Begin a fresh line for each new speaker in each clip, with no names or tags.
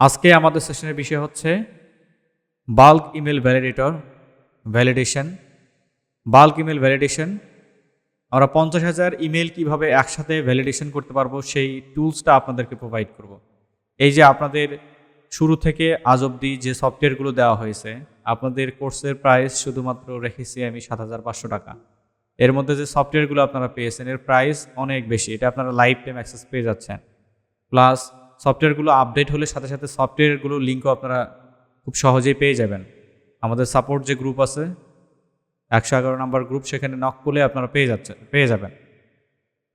আজকে আমাদের সেশনের বিষয় হচ্ছে bulk email validator validation bulk email validation আমরা পঞ্চাশ হাজার ইমেল কীভাবে একসাথে ভ্যালিডেশন করতে পারব সেই টুলসটা আপনাদেরকে প্রোভাইড করব। এই যে আপনাদের শুরু থেকে আজ অবধি যে সফটওয়্যারগুলো দেওয়া হয়েছে, আপনাদের কোর্সের প্রাইস শুধুমাত্র রেখেছি আমি সাত হাজার পাঁচশো টাকা। এর মধ্যে যে সফটওয়্যারগুলো আপনারা পেয়েছেন, এর প্রাইস অনেক বেশি, এটা আপনারা লাইফ টাইম অ্যাক্সেস পেয়ে যাচ্ছেন। প্লাস সফটওয়্যারগুলো আপডেট হলে সাথে সাথে সফটওয়্যারগুলো লিঙ্কও আপনারা খুব সহজেই পেয়ে যাবেন। আমাদের সাপোর্ট যে গ্রুপ আছে, একশো এগারো নাম্বার গ্রুপ, সেখানে নক করলে আপনারা পেয়ে যাচ্ছেন পেয়ে যাবেন।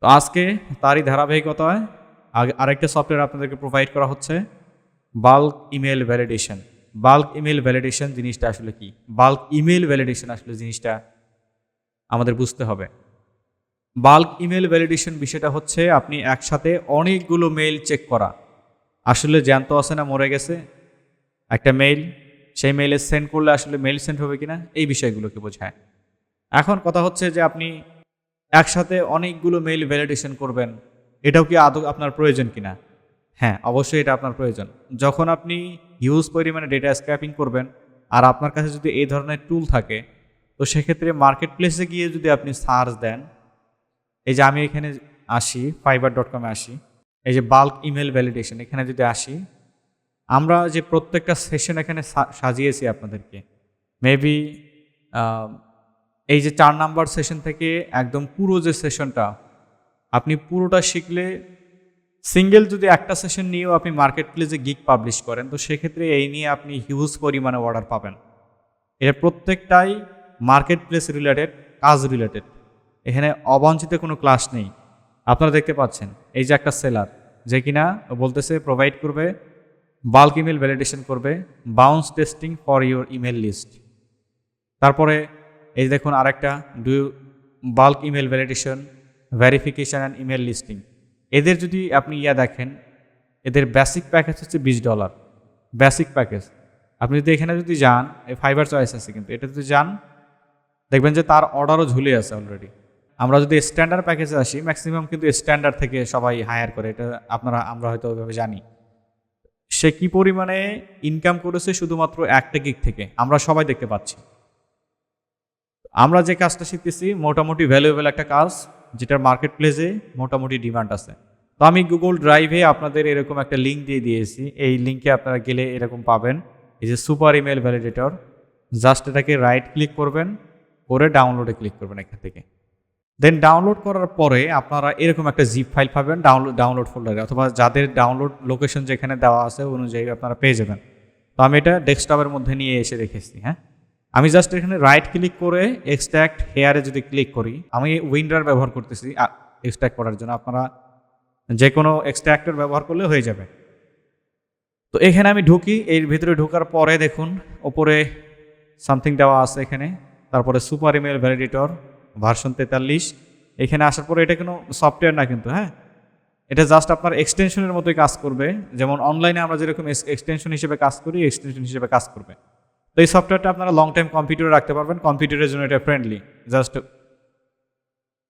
তো আজকে তারই ধারাবাহিকতায় আগে, আরেকটা সফটওয়্যার আপনাদেরকে প্রোভাইড করা হচ্ছে bulk email validation bulk email validation জিনিসটা আসলে কি? বাল্ক ইমেল ভ্যালিডেশন আসলে জিনিসটা আমাদের বুঝতে হবে। বাল্ক ইমেল ভ্যালিডেশন বিষয়টা হচ্ছে আপনি একসাথে অনেকগুলো মেইল চেক করা। আসলে জ্যান্ত আছে না, মরে গেছে? একটা মেইল সেই মেইলে সেন্ড করলে আসলে মেইল সেন্ড হবে কিনা? এই বিষয়গুলোকে বোঝায়। এখন কথা হচ্ছে যে আপনি একসাথে অনেকগুলো মেইল ভ্যালিডেশন করবেন। এটাও কি আদৌ আপনার প্রয়োজন কিনা? হ্যাঁ অবশ্যই এটা আপনার প্রয়োজন। যখন আপনি হিউজ পরিমাণে ডেটা স্ক্র্যাপিং করবেন আর আপনার কাছে যদি এই ধরনের টুল থাকে, তো সেক্ষেত্রে মার্কেট প্লেসে গিয়ে যদি আপনি সার্চ দেন, এই যে আমি এখানে আসি ফাইবার ডট কমে আসি এই যে বাল্ক ইমেল ভ্যালিডেশন এখানে যদি আসি, আমরা যে প্রত্যেকটা সেশন এখানে সাজিয়েছি আপনাদেরকে। মেবি এই যে চার নাম্বার সেশন থেকে একদম পুরো যে সেশনটা আপনি পুরোটা শিখলে সিঙ্গেল যদি একটা সেশন নিয়েও আপনি মার্কেট প্লেসে গিক পাবলিশ করেন, তো সেক্ষেত্রে এই নিয়ে আপনি হিউজ পরিমাণে অর্ডার পাবেন। এটা প্রত্যেকটাই মার্কেট প্লেস রিলেটেড কাজ রিলেটেড এখানে অবাঞ্ছিত কোনো ক্লাস নেই। আপনারা দেখতে পাচ্ছেন, এই যে একটা সেলার যে কিনা বলতেছে প্রোভাইড করবে বাল্ক ইমেল ভ্যালিডেশন করবে bounce testing for your email list তারপরে এই দেখুন আরেকটা do bulk email validation verification and email listing এদের যদি আপনি ইয়া দেখেন, এদের বেসিক প্যাকেজ হচ্ছে বিশ ডলার বেসিক প্যাকেজ আপনি যদি এখানে যদি যান, এই ফাইবার চয়েস আছে কিন্তু, এটা যদি যান, দেখবেন যে তার অর্ডারও ঝুলে আছে অলরেডি আমরা যদি স্ট্যান্ডার্ড প্যাকেজে আসি ম্যাক্সিমাম কিন্তু স্ট্যান্ডার্ড থেকে সবাই হায়ার করে, এটা আপনারা, আমরা হয়তো ওইভাবে জানি। সে কি পরিমাণে ইনকাম করেছে শুধুমাত্র একটা গিক থেকে? আমরা সবাই দেখতে পাচ্ছি। আমরা যে কাজটা শিখতেছি, মোটামুটি ভ্যালুয়েবল একটা কাজ, যেটার মার্কেট প্লেসে মোটামুটি ডিমান্ড আছে। তো আমি গুগল ড্রাইভে আপনাদের এরকম একটা লিঙ্ক দিয়ে দিয়েছি। এই লিঙ্কে আপনারা গেলে এরকম পাবেন। এই যে সুপার ইমেল ভ্যালিডেটর জাস্ট এটাকে রাইট ক্লিক করবেন, করে ডাউনলোডে ক্লিক করবেন এখান থেকে। দেন ডাউনলোড করার পরে আপনারা এরকম একটা জিপ ফাইল পাবেন ডাউনলোড ডাউনলোড ফোল্ডারে অথবা যাদের ডাউনলোড লোকেশন যেখানে দেওয়া আছে অনুযায়ী আপনারা পেয়ে যাবেন। তো আমি এটা ডেস্কটপের মধ্যে নিয়ে এসে রেখেছি হ্যাঁ? আমি জাস্ট এখানে রাইট ক্লিক করে এক্সট্র্যাক্ট হেয়ারে যদি ক্লিক করি, আমি উইন্ডার ব্যবহার করতেছি। এক্সট্র্যাক্ট করার জন্য আপনারা যে কোনো এক্সট্র্যাক্টর ব্যবহার করলে হয়ে যাবে। তো এখানে আমি ঢুকি, এর ভিতরে ঢোকার পরে দেখুন, ওপরে সামথিং দেওয়া আছে এখানে। তারপরে সুপার ইমেল ভ্যালিডেটর ভার্সন তেতাল্লিশ। এখানে আসার পরে এটা কোনো সফটওয়্যার না কিন্তু হ্যাঁ? এটা জাস্ট আপনার এক্সটেনশনের মতোই কাজ করবে। যেমন অনলাইনে আমরা যেরকম এক্সটেনশন হিসেবে কাজ করি এক্সটেনশন হিসেবে কাজ করবে। তো এই সফটওয়্যারটা আপনারা লং টাইম কম্পিউটারে রাখতে পারবেন। কম্পিউটারের জন্য এটা ফ্রেন্ডলি জাস্ট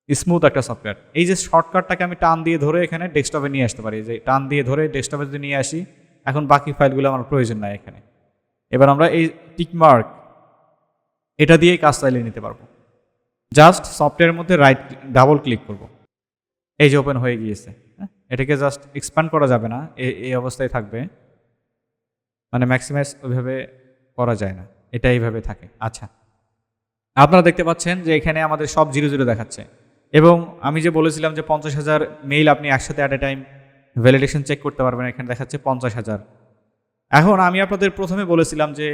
স্মুথ একটা সফটওয়্যার এই যে শর্টকাটটাকে আমি টান দিয়ে ধরে এখানে ডেস্কটপে নিয়ে আসতে পারি। যে টান দিয়ে ধরে ডেস্কটপে যদি নিয়ে আসি, এখন বাকি ফাইলগুলো আমার প্রয়োজন নাই এখানে। এবার আমরা এই টিকমার্ক এটা দিয়েই কাজ চালিয়ে নিতে পারব। জাস্ট সফটওয়্যারের মধ্যে রাইট ডাবল ক্লিক করব। এই যে ওপেন হয়ে গিয়েছে হ্যাঁ? এটাকে জাস্ট এক্সপ্যান্ড করা যাবে না এই অবস্থায় থাকবে। মানে ম্যাক্সিমাইজ ওইভাবে করা যায় না, এটা এইভাবে থাকে। আচ্ছা আপনারা দেখতে পাচ্ছেন যে এখানে আমাদের সব জিরো জিরো দেখাচ্ছে। এবং আমি যে বলেছিলাম যে পঞ্চাশ হাজার মেইল আপনি একসাথে at a time validation check করতে পারবেন, এখানে দেখাচ্ছে পঞ্চাশ হাজার। এখন আমি আপনাদের প্রথমে বলেছিলাম যে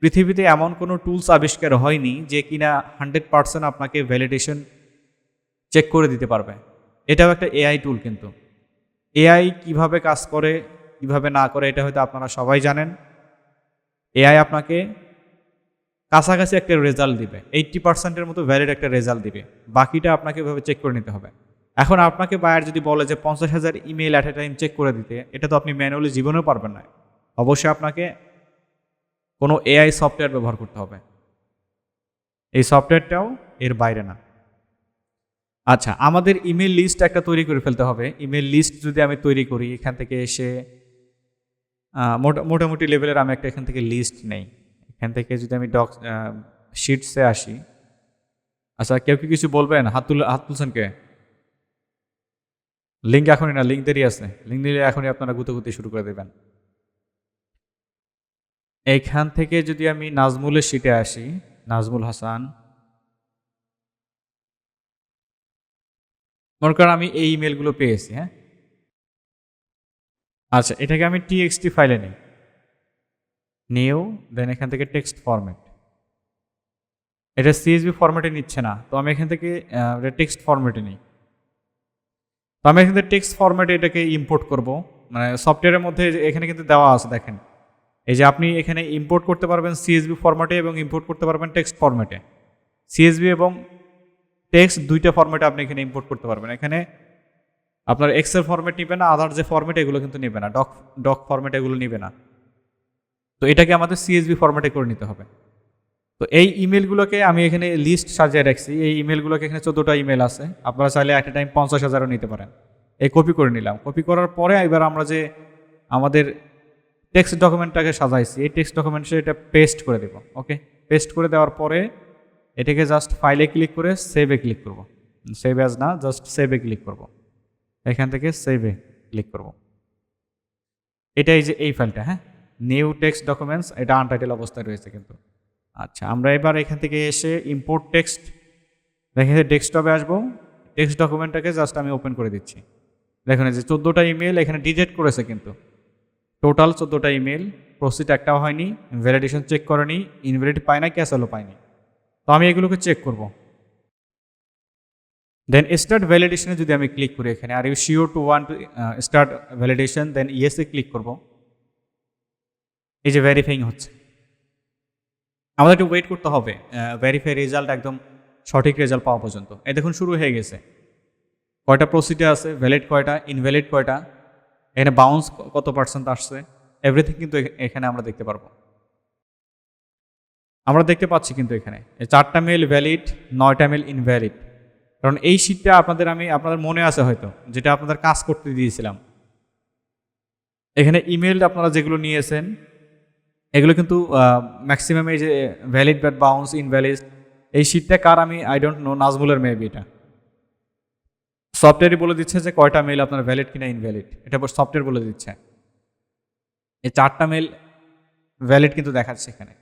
পৃথিবীতে এমন কোনো টুলস আবিষ্কার হয়নি যে কিনা হান্ড্রেড পার্সেন্ট আপনাকে ভ্যালিডেশন চেক করে দিতে পারবে। এটাও একটা এআই টুল কিন্তু। এআই কীভাবে কাজ করে, কীভাবে না করে, এটা হয়তো আপনারা সবাই জানেন। এআই আপনাকে কাছাকাছি একটা রেজাল্ট দিবে। এইট্টি পার্সেন্টের মতো ভ্যালিড একটা রেজাল্ট দিবে। বাকিটা আপনাকে এভাবে চেক করে নিতে হবে। এখন আপনাকে বায়ার যদি বলে যে পঞ্চাশ হাজার email at a time check করে দিতে, এটা তো আপনি ম্যানুয়ালি জীবনেও পারবেন না। অবশ্যই আপনাকে কোনো এআই সফটওয়্যার ব্যবহার করতে হবে। এই সফটওয়্যারটাও এর বাইরে না। আচ্ছা আমাদের ইমেল লিস্ট একটা তৈরি করে ফেলতে হবে। ইমেল লিস্ট যদি আমি তৈরি করি, এখান থেকে এসে মোটা- মোটামুটি লেভেলের আমি একটা এখান থেকে লিস্ট নেই। এখান থেকে যদি আমি ডক শিটসে আসি আচ্ছা কেউ কি কিছু বলবেন? হাত তুল হাত তুলছেন কে লিঙ্ক এখনই না লিঙ্ক দেরি আছে। লিঙ্ক দিলে এখনই আপনারা গুতে শুরু করে দেবেন। এইখান থেকে যদি আমি নাজমুলের শিটে আসি, নাজমুল হাসান। মনে করেন আমি এই ইমেলগুলো পেয়েছি হ্যাঁ? আচ্ছা এটাকে আমি টিএক্সটি ফাইলে নিই। নিউ দেন এখান থেকে টেক্সট ফরম্যাট এটা সিএসবি ফরম্যাটে নিচ্ছে না, তো আমি এখান থেকে এটা টেক্সট ফরম্যাটে নিই। তো আমি এখান থেকে টেক্সট ফরম্যাটে এটাকে ইম্পোর্ট করব। মানে সফটওয়্যারের মধ্যে এখানে কিন্তু দেওয়া আছে, দেখেন। এই যে আপনি এখানে ইম্পোর্ট করতে পারবেন সিএসবি ফরম্যাটে এবং ইম্পোর্ট করতে পারবেন টেক্সট ফরম্যাটে সিএসবি এবং টেক্সট দুইটা ফরম্যাটে আপনি এখানে ইম্পোর্ট করতে পারবেন। এখানে আপনার এক্সেল ফরম্যাট নেবে না আদার যে ফরম্যাট এগুলো কিন্তু নেবে না। ডক ডক ফরম্যাট এগুলো নিবে না। তো এটাকে আমাদের সিএসবি ফরম্যাটে করে নিতে হবে। তো এই ইমেলগুলোকে আমি এখানে লিস্ট সাজিয়ে রাখছি। এই ইমেলগুলোকে এখানে চোদ্দোটা ইমেল আছে। আপনারা চাইলে একটা টাইম পঞ্চাশ হাজারও নিতে পারেন। এই কপি করে নিলাম। কপি করার পরে এবার আমরা যে আমাদের টেক্সট ডকুমেন্টটাকে সাজাইছি। এই টেক্সট ডকুমেন্টসে এটা পেস্ট করে দেব, ওকে? পেস্ট করে দেওয়ার পরে এটাকে জাস্ট ফাইলে ক্লিক করে সেভে ক্লিক করব। সেভ অ্যাজ না, জাস্ট সেভে ক্লিক করব। এখান থেকে সেভে ক্লিক করব। এটাই যে এই ফাইলটা হ্যাঁ? নিউ টেক্সট ডকুমেন্টস এটা আনটাইটেল অবস্থায় রয়েছে কিন্তু। আচ্ছা আমরা এবার এখান থেকে এসে ইম্পোর্ট টেক্সট দেখেন ডেস্কটপে আসব। টেক্সট ডকুমেন্টটাকে জাস্ট আমি ওপেন করে দিচ্ছি। দেখুন যে চোদ্দোটা ইমেল এখানে ডিটেক্ট করেছে কিন্তু। টোটাল চোদ্দোটা ইমেল প্রসিড একটাও হয়নি ভ্যালিডেশন চেক করেনি ইনভ্যালিড পায় না ক্যাসেলও পায়নি তো আমি এগুলোকে চেক করব। দেন স্টার্ট ভ্যালিডেশনে যদি আমি ক্লিক করি এখানে are you sure to one two start validation then ইয়েসে click করব। এই যে ভেরিফাইং হচ্ছে। আমাদের একটু ওয়েট করতে হবে ভেরিফাই রেজাল্ট একদম সঠিক রেজাল্ট পাওয়া পর্যন্ত। এ দেখুন, শুরু হয়ে গেছে। কয়টা প্রসিডিয়ার আছে? ভ্যালিড কয়টা? ইনভ্যালিড কয়টা? এখানে বাউন্স কত পার্সেন্ট আসছে? এভরিথিং কিন্তু এখ- এখানে আমরা দেখতে পারব। আমরা দেখতে পাচ্ছি কিন্তু এখানে চারটা মেল ভ্যালিড নয়টা মেল ইনভ্যালিড কারণ এই শীটটা আপনাদের আমি, আপনাদের মনে আছে হয়তো, যেটা আপনাদের কাজ করতে দিয়েছিলাম। এখানে ইমেল আপনারা যেগুলো নিয়েছেন, এগুলো কিন্তু ম্যাক্সিমাম এই যে ভ্যালিড ব্যাট বাউন্স ইনভ্যালিড এই শীটটা কার আমি আই ডোন্ট নো নাজমুলের মেবি এটা। সফটওয়্যারই বলে দিচ্ছে যে কয়টা মেল আপনার ভ্যালিড কিনা ইনভ্যালিড এটা সফটওয়্যার বলে দিচ্ছে। এই চারটা মেল ভ্যালিড কিন্তু দেখাচ্ছে এখানে।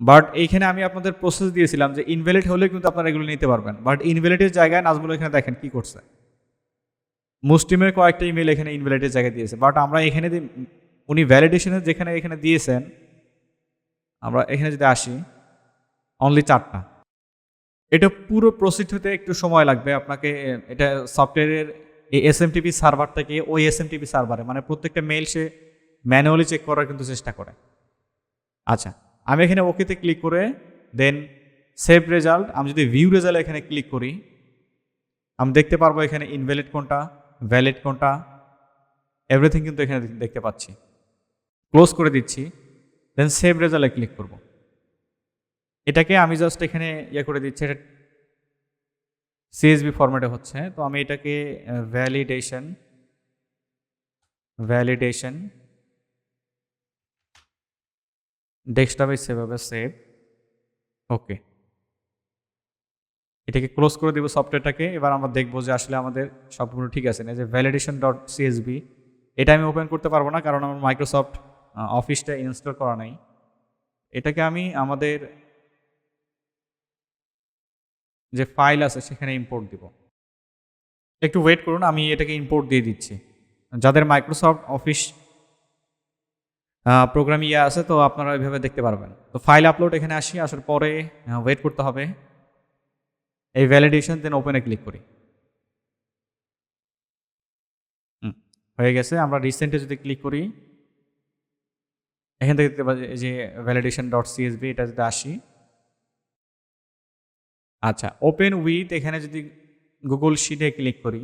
বাট এইখানে আমি আপনাদের প্রসেস দিয়েছিলাম যে ইনভ্যালিড হলে কিন্তু আপনারা এগুলো নিতে পারবেন। বাট ইনভ্যালিডের জায়গায় নাজমুল এখানে দেখেন কি করছে। মুসলিমের কয়েকটা ইমেল এখানে ইনভ্যালিডের জায়গায় দিয়েছে। বাট আমরা এখানে উনি ভ্যালিডেশনের যেখানে এখানে দিয়েছেন, আমরা এখানে যদি আসি অনলি চারটা। এটা পুরো প্রসিড হতে একটু সময় লাগবে আপনাকে এটা সফটওয়্যারের এই এস এম টিপি সার্ভার থেকে ওই এস এম সার্ভারে মানে প্রত্যেকটা মেল সে ম্যানুয়ালি চেক করার কিন্তু চেষ্টা করে। আচ্ছা আমি এখানে ওকেতে ক্লিক করে দেন সেভ রেজাল্ট আমি যদি ভিউ রেজাল্ট এখানে ক্লিক করি, আমি দেখতে পারব এখানে ইনভ্যালিড কোনটা ভ্যালিড কোনটা এভরিথিং কিন্তু এখানে দেখতে পাচ্ছি। ক্লোজ করে দিচ্ছি দেন সেভ রেজাল্টে ক্লিক করব। এটাকে আমি জাস্ট এখানে ইয়ে করে দিচ্ছি, এটা সিএসবি ফরম্যাটে হচ্ছে, তো আমি এটাকে ভ্যালিডেশন ভ্যালিডেশন ডেস্কটপে সেভ হবে সেভ ওকে এটাকে ক্লোজ করে দেবো সফটওয়্যারটাকে এবার আমরা দেখব যে আসলে আমাদের সবগুলো ঠিক আছে না যে ভ্যালিডেশন ডট সিএসবি এটা আমি ওপেন করতে পারব না, কারণ আমার মাইক্রোসফট অফিসটা ইনস্টল করা নাই। এটাকে আমি আমাদের যে ফাইল আছে সেখানে ইম্পোর্ট দিব। একটু ওয়েট করুন, আমি এটাকে ইম্পোর্ট দিয়ে দিচ্ছি। যাদের মাইক্রোসফট অফিস প্রোগ্রাম ইয়ে আছে, তো আপনারা ওইভাবে দেখতে পারবেন। তো ফাইল আপলোড এখানে আসি, আসার পরে ওয়েট করতে হবে। এই ভ্যালিডেশন দেন ওপেনে ক্লিক করি। হয়ে গেছে। আমরা রিসেন্টে যদি ক্লিক করি, এখান থেকে দেখতে পাচ্ছি যে ভ্যালিডেশন ডট সিএসবি এটা যদি আসি। আচ্ছা ওপেন উইথ এখানে যদি গুগল শিটে ক্লিক করি,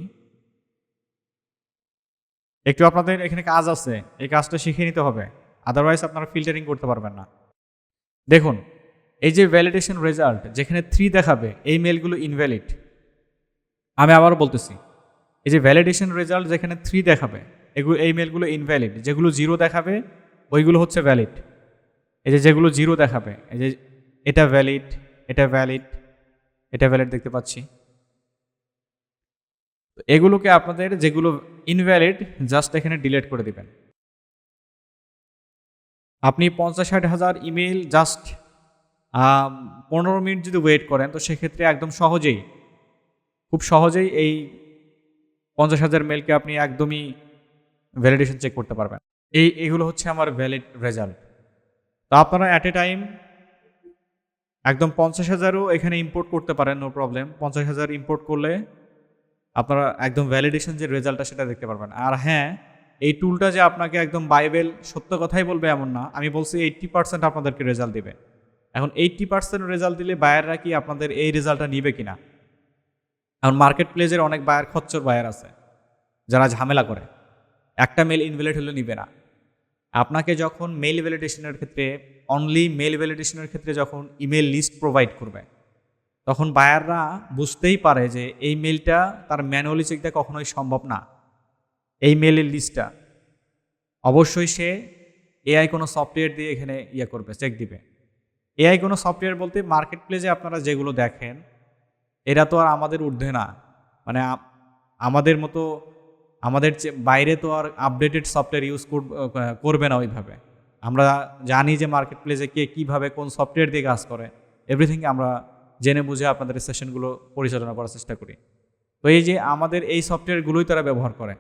একটু আপনাদের এখানে কাজ আছে, এই কাজটা শিখে নিতে হবে আদারওয়াইজ আপনারা ফিল্টারিং করতে পারবেন না। দেখুন, এই যে ভ্যালিডেশন রেজাল্ট যেখানে থ্রি দেখাবে, এই মেলগুলো ইনভ্যালিড আমি আবারও বলতেছি, এই যে ভ্যালিডেশন রেজাল্ট যেখানে থ্রি দেখাবে এগুলো এই মেলগুলো ইনভ্যালিড যেগুলো জিরো দেখাবে, ওইগুলো হচ্ছে ভ্যালিড এই যে যেগুলো জিরো দেখাবে, এই যে এটা ভ্যালিড এটা ভ্যালিড এটা ভ্যালিড দেখতে পাচ্ছি। তো এগুলোকে আপনাদের যেগুলো ইনভ্যালিড জাস্ট এখানে ডিলিট করে দিবেন। আপনি পঞ্চাশ ষাট হাজার ইমেল জাস্ট পনেরো মিনিট যদি ওয়েট করেন, তো সেক্ষেত্রে একদম সহজেই, খুব সহজেই এই পঞ্চাশ হাজার মেলকে আপনি একদমই ভ্যালিডেশন চেক করতে পারবেন। এই, এগুলো হচ্ছে আমার ভ্যালিড রেজাল্ট তো আপনারা অ্যাট এ টাইম একদম পঞ্চাশ হাজারও এখানে ইম্পোর্ট করতে পারেন নো প্রবলেম পঞ্চাশ হাজার ইম্পোর্ট করলে আপনারা একদম ভ্যালিডেশন যে রেজাল্টটা সেটা দেখতে পারবেন। আর হ্যাঁ এই টুলটা যে আপনাকে একদম বাইবেল সত্য কথাই বলবে এমন না, আমি বলছি এইট্টি পার্সেন্ট আপনাদেরকে রেজাল্ট দেবে। এখন এইট্টি পার্সেন্ট রেজাল্ট দিলে বায়াররা কি আপনাদের এই রেজাল্টটা নিবে কিনা? এখন মার্কেট প্লেসের অনেক বায়ার খচ্চর বায়ার আছে, যারা ঝামেলা করে। একটা মেল ইনভ্যালিড হলে নিবে না। আপনাকে যখন মেল ভ্যালিডেশনের ক্ষেত্রে অনলি মেল ভ্যালিডেশনের ক্ষেত্রে যখন ইমেল লিস্ট প্রোভাইড করবে, তখন বায়াররা বুঝতেই পারে যে এই মেলটা তার ম্যানুয়ালি চেক দেওয়া কখনোই সম্ভব না। এই মেলের লিস্টটা অবশ্যই সে এআই কোনো সফটওয়্যার দিয়ে এখানে ইয়ে করবে চেক দিবে। এআই কোনো সফটওয়্যার বলতে মার্কেট প্লেসে আপনারা যেগুলো দেখেন, এরা তো আর আমাদের ঊর্ধ্বে না। মানে আমাদের মতো আমাদের বাইরে তো আর আপডেটেড সফটওয়্যার ইউজ করবে না ওইভাবে। আমরা জানি যে মার্কেট প্লেসে কে কীভাবে কোন সফটওয়্যার দিয়ে কাজ করে। এভরিথিং আমরা জেনে বুঝে আপনাদের সেশনগুলো পরিচালনা করার চেষ্টা করি। তো এই যে আমাদের এই সফটওয়্যারগুলোই তারা ব্যবহার করে।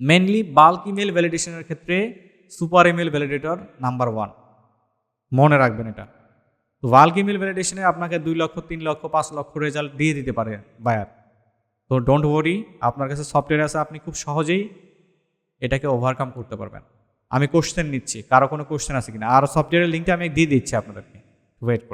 মেনলি বাল্ক ইমেল ভ্যালিডেশনের ক্ষেত্রে super email validator number one মনে রাখবেন এটা। তো বাল্ক ইমেল ভ্যালিডেশনে আপনাকে দুই লক্ষ, তিন লক্ষ, পাঁচ লক্ষ রেজাল্ট দিয়ে দিতে পারে বায়ার তো ডোন্ট ওয়ারি আপনার কাছে সফটওয়্যার আছে, আপনি খুব সহজেই এটাকে ওভারকাম করতে পারবেন। আমি কোশ্চেন নিচ্ছি, কারও কোনো কোশ্চেন আছে কিনা? আর সফটওয়্যারের লিঙ্কটা আমি দিয়ে দিচ্ছি আপনাদেরকে। ওয়েট করুন।